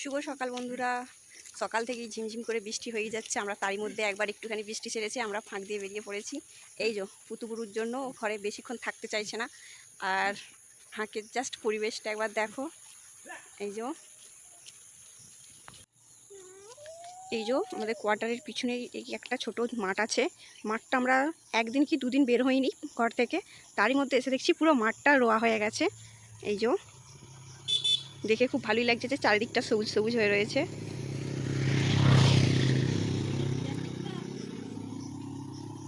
শুভ সকাল বন্ধুরা। সকাল থেকেই ঝিমঝিম করে বৃষ্টি হয়ে যাচ্ছে। আমরা তারই মধ্যে একবার একটুখানি বৃষ্টি ছেড়েছে, আমরা ফাঁক দিয়ে বেরিয়ে পড়েছি। এই যে পুতুপুরুর জন্য ঘরে বেশিক্ষণ থাকতে চাইছে না। আর ফাঁকের জাস্ট পরিবেশটা একবার দেখো। এই যে এই যে, আমাদের কোয়ার্টারের পিছনে একটা ছোট মাঠ আছে। মাঠটা আমরা একদিন কি দুদিন বের হইনি ঘর থেকে। তারই মধ্যে এসে দেখছি পুরো মাঠটা রোয়া হয়ে গেছে। এই যে দেখে খুব ভালোই লাগছে যে চারিদিকটা সবুজ সবুজ হয়ে রয়েছে।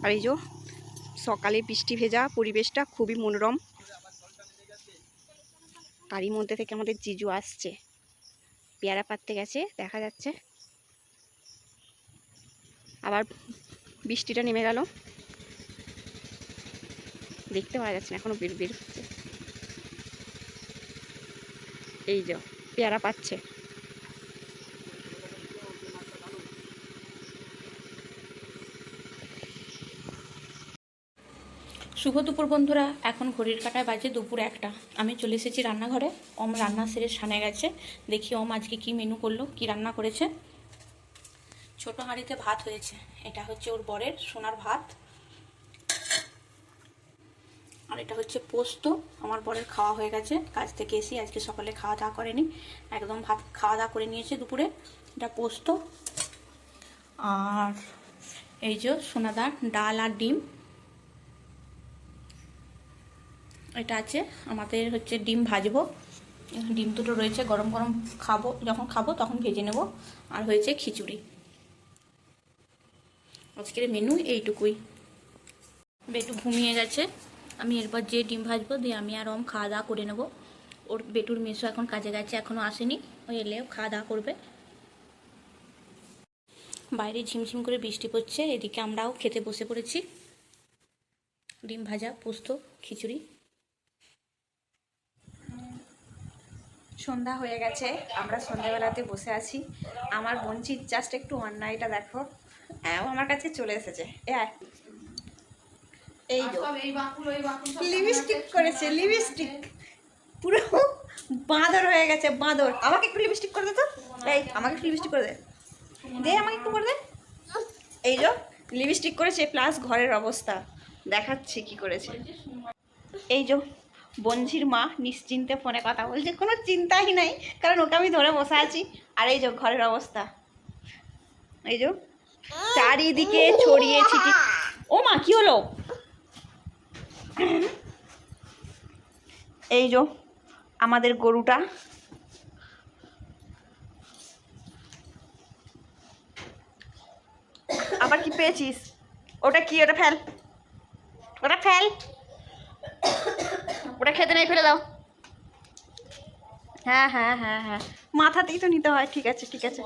আর এই যে সকালে বৃষ্টি ভেজা পরিবেশটা খুবই মনোরম। তারই মধ্যে থেকে আমাদের জিজু আসছে। পেয়ারা পাততে গেছে, দেখা যাচ্ছে। আবার বৃষ্টিটা নেমে গেল। দেখতে পাওয়া যাচ্ছে না, এখনও বের বের হচ্ছে। এই যে, পেয়ারা পাচ্ছে। শুভ দুপুর বন্ধুরা, এখন ঘড়ির কাটায় বাজে দুপুর একটা। আমি চলে এসেছি রান্নাঘরে। ওম রান্না সেরে সানে গেছে। দেখি ওম আজকে কি মেনু করল, কি রান্না করেছে। ছোট হাঁড়িতে ভাত হয়েছে। এটা হচ্ছে ওর বরের সোনার ভাত। আর এটা হচ্ছে পোস্ত। আমার বরের খাওয়া হয়ে গেছে। কাজ থেকে এসে আজকে সকালে খাওয়া দাওয়া করেনি। একদম ভাত খাওয়া দাওয়া করে নিয়েছে দুপুরে। এটা পোস্ত। আর এই যে সোনাদার ডাল আর ডিম। এটা আছে আমাদের হচ্ছে ডিম ভাজবো। ডিম দুটো রয়েছে, গরম গরম খাব, যখন খাব তখন ভেজে নেব। আর হয়েছে খিচুড়ি। আজকের মেনু এইটুকুই। একটু ঘুমিয়ে গেছে। আমি এরপর যে ডিম ভাজবো, দিয়ে আমি আর ওম খাওয়া দাওয়া করে নেব। ওর বেটুর মেসো এখন কাজে গেছে এখনও আসেনি। ও এলে খাওয়া দাওয়া করবে। বাইরে ঝিমঝিম করে বৃষ্টি পড়ছে, এদিকে আমরাও খেতে বসে পড়েছি। ডিম ভাজা, পোস্ত, খিচুড়ি। সন্ধ্যা হয়ে গেছে, আমরা সন্ধ্যাবেলাতে বসে আছি। আমার বঞ্চিত জাস্ট একটু অন্যায়টা দেখো। হ্যাঁ আমার কাছে চলে এসেছে। এ। এই লিপস্টিক করেছে লিপস্টিক। পুরো বাঁদর হয়ে গেছে বাঁদর। আমাকে একটু লিপস্টিক করে দে তো। এই আমাকে একটু লিপস্টিক করে দে। দে আমাকে একটু করে দে। এই যো লিপস্টিক করেছে প্লাস ঘরের অবস্থা। দেখাচ্ছে কি করেছে। এই যো বঞ্ঝির মা নিশ্চিন্তে ফোনে কথা বলছে। কোনো চিন্তাই নাই কারণ ওকে আমি ধরে বসে আছি। আর এই যে ঘরের অবস্থা। এই যে চারিদিকে ছড়িয়ে ছিটি ও মা কি হলো? এই যে, আমাদের গরুটা। আবার কি পেয়েছিস? ওটা কি? ওটা ফেল। ওটা ফেল। ওটা খেতে নেই, ফেলে দাও। হ্যাঁ হ্যাঁ হ্যাঁ হ্যাঁ। মাথাতেই তো নিতে হয়। ঠিক আছে ঠিক আছে।